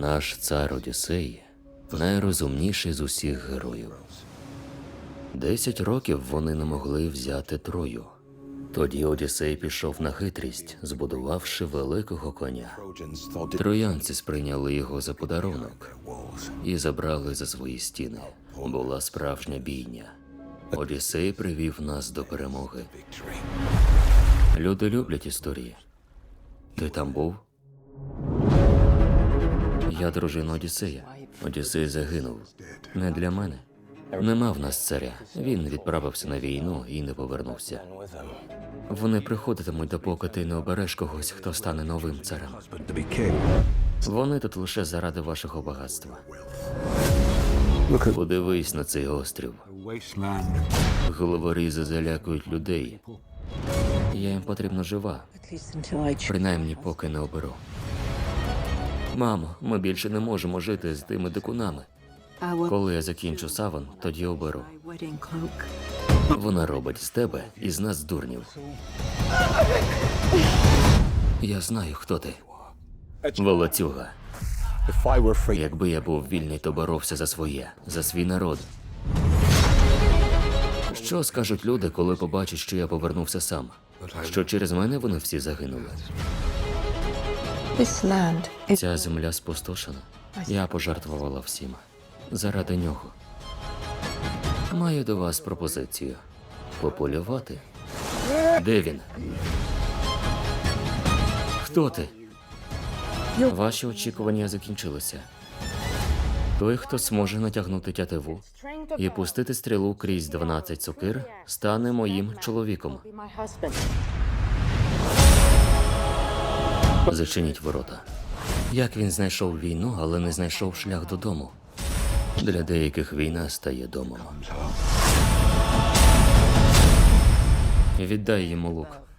Наш цар Одіссей найрозумніший з усіх героїв. Десять років вони не могли взяти Трою. Тоді Одіссей пішов на хитрість, збудувавши великого коня. Троянці сприйняли його за подарунок і забрали за свої стіни. Була справжня бійня. Одіссей привів нас до перемоги. Люди люблять історії. Ти там був? Я дружина Одіссея. Одіссей загинув. Не для мене. Нема в нас царя. Він відправився на війну і не повернувся. Вони приходитимуть, допоки ти не обереш когось, хто стане новим царем. Вони тут лише заради вашого багатства. Подивись на цей острів. Головорізи залякують людей. Я їм потрібна жива, принаймні поки не оберу. Мамо, ми більше не можемо жити з тими дикунами. Коли я закінчу саван, тоді оберу. Вона робить з тебе і з нас дурнів. Я знаю, хто ти. Волоцюга. Якби я був вільний, то боровся за своє, за свій народ. Що скажуть люди, коли побачать, що я повернувся сам? Що через мене вони всі загинули. This land Ця земля спустошена. Я пожертвувала всім. Заради нього. Маю до вас пропозицію. Пополювати. Де він? Хто ти? Ваші очікування закінчилися. Той, хто зможе натягнути тятиву і пустити стрілу крізь 12 сокир, стане моїм чоловіком. Зачиніть ворота. Як він знайшов війну, але не знайшов шлях додому. Для деяких війна стає домом. Віддай йому лук.